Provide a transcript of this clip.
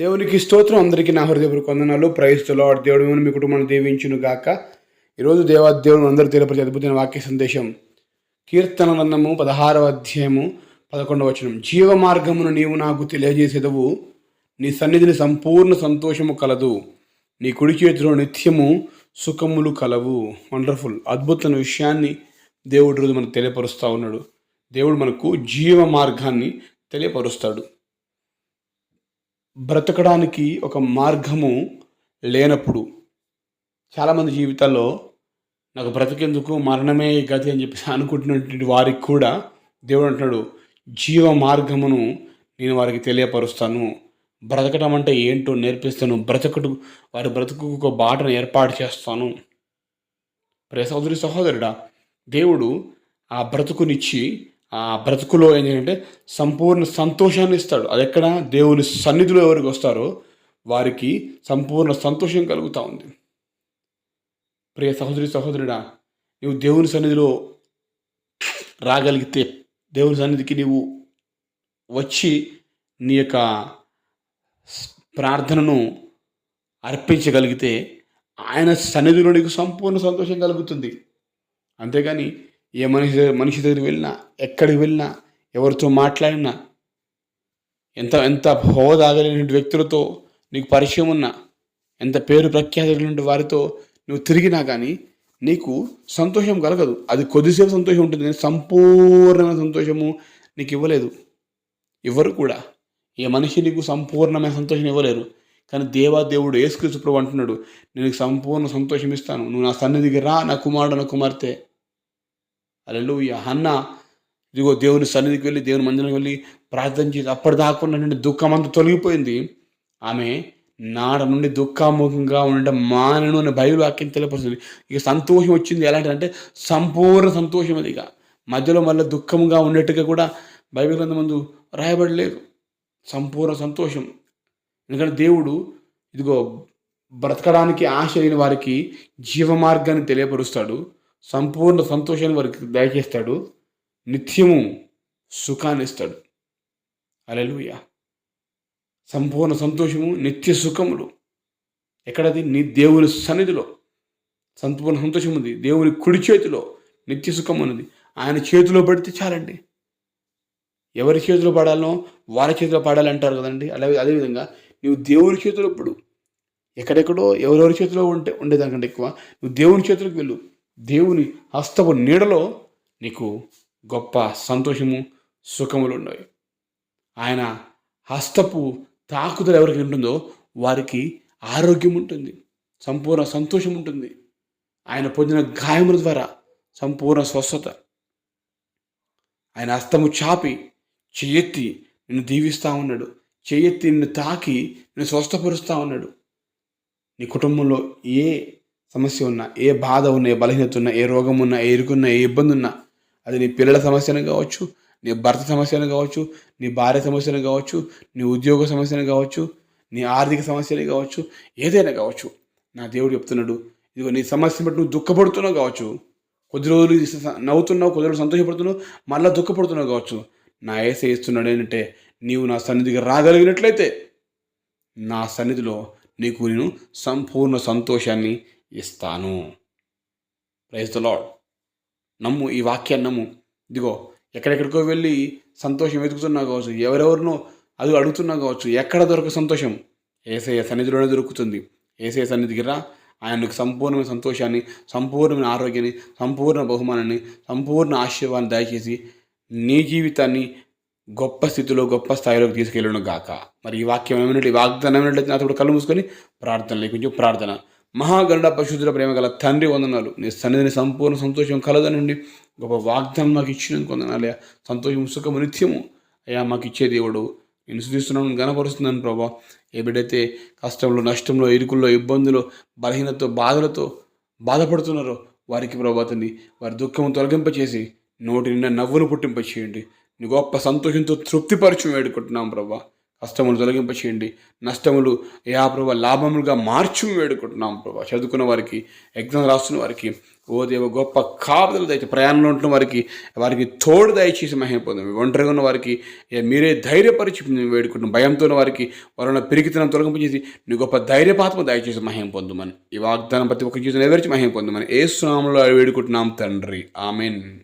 దేవునికి స్తోత్రం. అందరికీ నా హృదయపూర్వక వందనాలు. ప్రైస్తులో దేవుడు మీ కుటుంబాన్ని దీవించును గాక. ఈరోజు దేవా దేవుడు అందరూ తెలియపరిచే అద్భుతమైన వాక్య సందేశం. కీర్తన గ్రంథము పదహారవ అధ్యాయము పదకొండవ వచనం. జీవ మార్గమును నీవు నాకు తెలియజేసేదవు. నీ సన్నిధిని సంపూర్ణ సంతోషము కలదు. నీ కుడి చేతిలో నిత్యము సుఖములు కలవు. వండర్ఫుల్ అద్భుతమైన విషయాన్ని దేవుడు రోజు మనకు తెలియపరుస్తూ ఉన్నాడు. దేవుడు మనకు జీవ మార్గాన్ని తెలియపరుస్తాడు. బ్రతకడానికి ఒక మార్గము లేనప్పుడు చాలామంది జీవితాల్లో నాకు బ్రతికేందుకు మరణమే గతి అని చెప్పి అనుకుంటున్నటువంటి వారికి కూడా దేవుడు అంటున్నాడు జీవ మార్గమును నేను వారికి తెలియపరుస్తాను. బ్రతకడం అంటే ఏంటో నేర్పిస్తాను. బ్రతకడు వారి బ్రతుకు ఒక బాటను ఏర్పాటు చేస్తాను. ప్రే సహోదరి సహోదరుడా దేవుడు ఆ బ్రతుకునిచ్చి ఆ బ్రతుకులో ఏంటంటే సంపూర్ణ సంతోషాన్ని ఇస్తాడు. అది ఎక్కడ? దేవుని సన్నిధిలో ఎవరికి వస్తారో వారికి సంపూర్ణ సంతోషం కలుగుతూ ఉంది. ప్రియ సహోదరి సహోదరుడా నువ్వు దేవుని సన్నిధిలో రాగలిగితే దేవుని సన్నిధికి నీవు వచ్చి నీ యొక్క ప్రార్థనను అర్పించగలిగితే ఆయన సన్నిధిలో నీకు సంపూర్ణ సంతోషం కలుగుతుంది. అంతేగాని ఏ మనిషి మనిషి దగ్గరికి వెళ్ళినా ఎక్కడికి వెళ్ళినా ఎవరితో మాట్లాడినా ఎంత ఎంత హోదాగలేని వ్యక్తులతో నీకు పరిచయం ఉన్నా ఎంత పేరు ప్రఖ్యాతులైన వారితో నువ్వు తిరిగినా కానీ నీకు సంతోషం కలగదు. అది కొద్దిసేపు సంతోషం ఉంటుంది కానీ సంపూర్ణమైన సంతోషము నీకు ఇవ్వలేదు. ఎవరు కూడా ఏ మనిషి నీకు సంపూర్ణమైన సంతోషం ఇవ్వలేరు. కానీ దేవా దేవుడు ప్రభు అంటున్నాడు నేను నీకు సంపూర్ణ సంతోషం ఇస్తాను. నువ్వు నా సన్నిధికి రా నా కుమారుడు నా కుమార్తె. అలెలుయ్య అన్న ఇదిగో దేవుని సన్నిధికి వెళ్ళి దేవుని మందిరానికి వెళ్ళి ప్రార్థన చేసి అప్పటిదాకా నుండి దుఃఖం అంతా తొలగిపోయింది. ఆమె నాడ నుండి దుఃఖముఖంగా ఉండడం మానను అనే బయలు వాక్యం తెలియపరుస్తుంది. ఇక సంతోషం వచ్చింది. ఎలాంటిదంటే సంపూర్ణ సంతోషం అది ఇక. మధ్యలో మళ్ళీ దుఃఖంగా ఉండేట్టుగా కూడా బైబిల్ గ్రంథం ముందు రాయబడలేదు. సంపూర్ణ సంతోషం. ఎందుకంటే దేవుడు ఇదిగో బ్రతకడానికి ఆశ లేని వారికి జీవ మార్గాన్ని తెలియపరుస్తాడు. సంపూర్ణ సంతోషాన్ని వారికి దయచేస్తాడు. నిత్యము సుఖాన్ని ఇస్తాడు. అలెలుయ సంపూర్ణ సంతోషము నిత్య సుఖములు. ఎక్కడది? నీ దేవుని సన్నిధిలో. సంపూర్ణ సంతోషం ఉంది. దేవుని కుడి చేతిలో నిత్య సుఖం ఉన్నది. ఆయన చేతిలో పడితే చాలండి. ఎవరి చేతిలో పడాలనో వారి చేతిలో పడాలంటారు కదండి. అలాగే అదేవిధంగా నువ్వు దేవుని చేతిలో పడు. ఎక్కడెక్కడో ఎవరెవరి చేతిలో ఉంటే ఉండేదానికంటే ఎక్కువ నువ్వు దేవుని చేతులకు వెళ్ళు. దేవుని హస్తపు నీడలో నీకు గొప్ప సంతోషము సుఖములు ఉన్నాయి. ఆయన హస్తపు తాకుదల ఎవరికి ఉంటుందో వారికి ఆరోగ్యం ఉంటుంది సంపూర్ణ సంతోషం ఉంటుంది. ఆయన పొందిన గాయముల ద్వారా సంపూర్ణ స్వస్థత. ఆయన హస్తము చాపి చెయ్యెత్తి నిన్ను దీవిస్తూ ఉన్నాడు. చెయ్యెత్తి నిన్ను తాకి నిన్ను స్వస్థపరుస్తూ ఉన్నాడు. నీ కుటుంబంలో ఏ సమస్య ఉన్నా ఏ బాధ ఉన్నా ఏ బలహీనత ఉన్నా ఏ రోగం ఉన్నా ఏ ఇరుకున్నా ఏ ఇబ్బంది ఉన్నా అది నీ పిల్లల సమస్యను కావచ్చు నీ భర్త సమస్యను కావచ్చు నీ భార్య సమస్యను కావచ్చు నీ ఉద్యోగ సమస్యను కావచ్చు నీ ఆర్థిక సమస్యలు కావచ్చు ఏదైనా కావచ్చు. నా దేవుడు చెప్తున్నాడు ఇదిగో నీ సమస్యను బట్టి నువ్వు దుఃఖపడుతున్నావు కావచ్చు. కొద్ది రోజులు నవ్వుతున్నావు కొద్ది రోజులు సంతోషపడుతున్నావు మళ్ళీ దుఃఖపడుతున్నావు కావచ్చు. నా ఏస ఇస్తున్నాడు ఏంటంటే నీవు నా సన్నిధికి రాగలిగినట్లయితే నా సన్నిధిలో నీకు నేను సంపూర్ణ సంతోషాన్ని ఇస్తాను. ప్రైజ్ ద లాడ్ నమ్ము ఈ వాక్యాన్ని నమ్ము. ఇదిగో ఎక్కడెక్కడికో వెళ్ళి సంతోషం వెతుకుతున్నా కావచ్చు ఎవరెవరినో అది అడుగుతున్నా కావచ్చు ఎక్కడ దొరక సంతోషం? ఏసయ్య సన్నిధిలోనే దొరుకుతుంది. ఏసయ్య సన్నిధికి రా. ఆయనకు సంపూర్ణమైన సంతోషాన్ని సంపూర్ణమైన ఆరోగ్యాన్ని సంపూర్ణ బహుమానాన్ని సంపూర్ణ ఆశీర్వాన్ని దయచేసి నీ జీవితాన్ని గొప్ప స్థితిలో గొప్ప స్థాయిలోకి తీసుకెళ్ళను గాక. మరి ఈ వాక్యం ఏమైనా ఈ వాగ్దానం ఏమైనట్లయితే నాతో కళ్ళు మూసుకొని ప్రార్థన లేకుంటే ప్రార్థన. మహాగరుడ పశుధుల ప్రేమ గల తండ్రి వందనాలు. నీ సన్నిధిని సంపూర్ణ సంతోషం కలదనండి గొప్ప వాగ్దానం మాకు ఇచ్చినందుకు వందనాలయ్యా సంతోషం సుఖము నిత్యము అయ్యా మాకు ఇచ్చే దేవుడు. నేను శుద్ధిస్తున్నాను గనపరుస్తున్నాను ప్రభా. ఏ బిడ్డైతే కష్టంలో నష్టంలో ఇరుకుల్లో ఇబ్బందులు బలహీనతో బాధలతో బాధపడుతున్నారో వారికి ప్రభాతండి వారి దుఃఖం తొలగింపచేసి నోటి నిండా నవ్వులు పుట్టింపచేయండి. నీ గొప్ప సంతోషంతో తృప్తిపరచు వేడుకుంటున్నాం ప్రభా. కష్టములు తొలగింప చేయండి నష్టములు యా ప్రభా లాభములుగా మార్చి వేడుకుంటున్నాం ప్రభా. చదువుకున్న వారికి ఎగ్జామ్ రాస్తున్న వారికి ఓ దేవ గొప్ప కాపుదలు దయచేసి ప్రయాణంలో ఉంటున్న వారికి వారికి తోడు దయచేసి మహిమ పొందండి ఒంటరిగా ఉన్న వారికి మీరే ధైర్యపరిచి వేడుకుంటున్నాం. భయంతో ఉన్న వారికి వారిని పిరికితనం తొలగింపచేసి నీ గొప్ప ధైర్యపాత్మ దయచేసి మహిమ పొందుమని ఈ వాగ్దానం ప్రతి ఒక్క జీవితం నెరవేర్చి మహిమ పొందుమని ఏ స్నామంలో వేడుకుంటున్నాం తండ్రి. ఆమెన్.